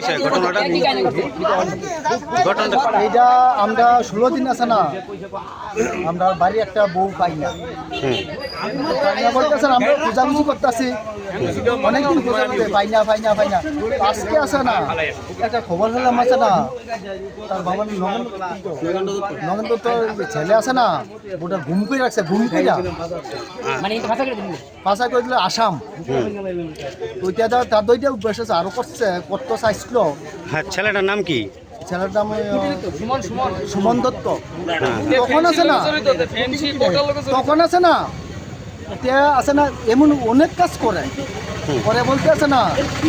হয়েছে ঘটনাটা ঘটনাটা এইটা আমরা ষোলো দিন আছে না আমরা বাড়ি একটা বউ পাই না। হুম পাই না বলতেছে আমরা খোঁজাখুঁজি করতেছি। অনেকদিন খোঁজা করতে পাই না পাই না পাই না আজকে আছে না একটা খবর হলাম আছে না? তার বাবার নগেন নগেন তো ছেলে আছে না ওটা ঘুম করে রাখছে ঘুম করে পাশা করে দিল আসাম। ওইটা তো তার দইটা অভ্যাস আছে আরও করছে করতে চাইছিল হ্যাঁ ছেলেটার নাম কি? ছেলের নাম সুমন দত্ত। হ্যাঁ। তখন আছে না? তখন আছে না? এতিয়া আছে না এমন অনেক কাজ করে করে বলতে আছে না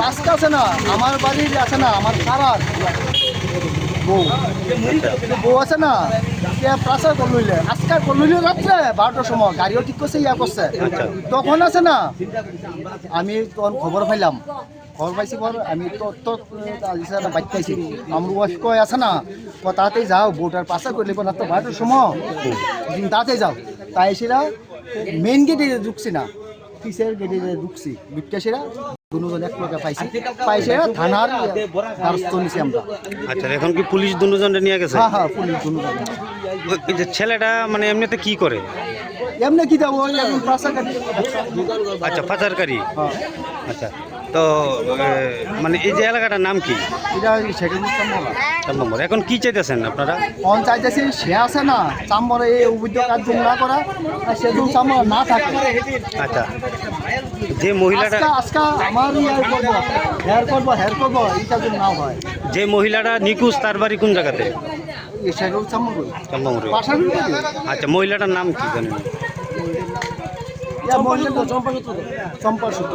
কাজটা আছে না আমার বাড়ির আছে না আমার পাড়ার বউ বউ আছে না এতিয়া প্রাসার করলইলে আজকাল করলইলে রাত্রে বারোটার সময়। গাড়িও ঠিক করছে ইয়া করছে তখন আছে না আমি তখন খবর পাইলাম। খবর পাইছি পর আমি তো তো বাইক পাইছি। আমার ওয়াইফ কয় আছে না তাড়াতাড়ি যাও বউটার পাশা করলে না তো বারোটার সময়। তাড়াতাড়ি যাও। তাই সেরা মেইন গেটে ঢুকছি না পিসের গেটে ঢুকছি? বিটকাশিরা দুজন এক লোকে পাইছি। পাইছে থানার দ্বারস্থ নিছি আমরা। আচ্ছা এখন কি পুলিশ দুজনটা নিয়ে গেছে? হ্যাঁ হ্যাঁ পুলিশ দুজন যে ছেলেটা মানে এমনিতে কি করে? এমনি কি দেবো? এখন পাশা আচ্ছা পাচারকারী। হ্যাঁ। আচ্ছা। তো মানে এই যে এলাকাটার নাম কি? এটা এখন কি চাইতেছেন আপনারা? অন চাইতেছি সে আছে না চাম্বরে এই অবৈধ কাজ না করা আর সে যদি চাম্বর না থাকে। আচ্ছা। যে মহিলাটা আজকা আমার ইয়ার করব হেয়ার করব হেয়ার করব এইটা যদি না হয়। যে মহিলাটা নিখোঁজ তার বাড়ি কোন জায়গাতে? আচ্ছা মহিলাটার নাম কি জানেন? চম্পা সূত্র চম্পা সূত্র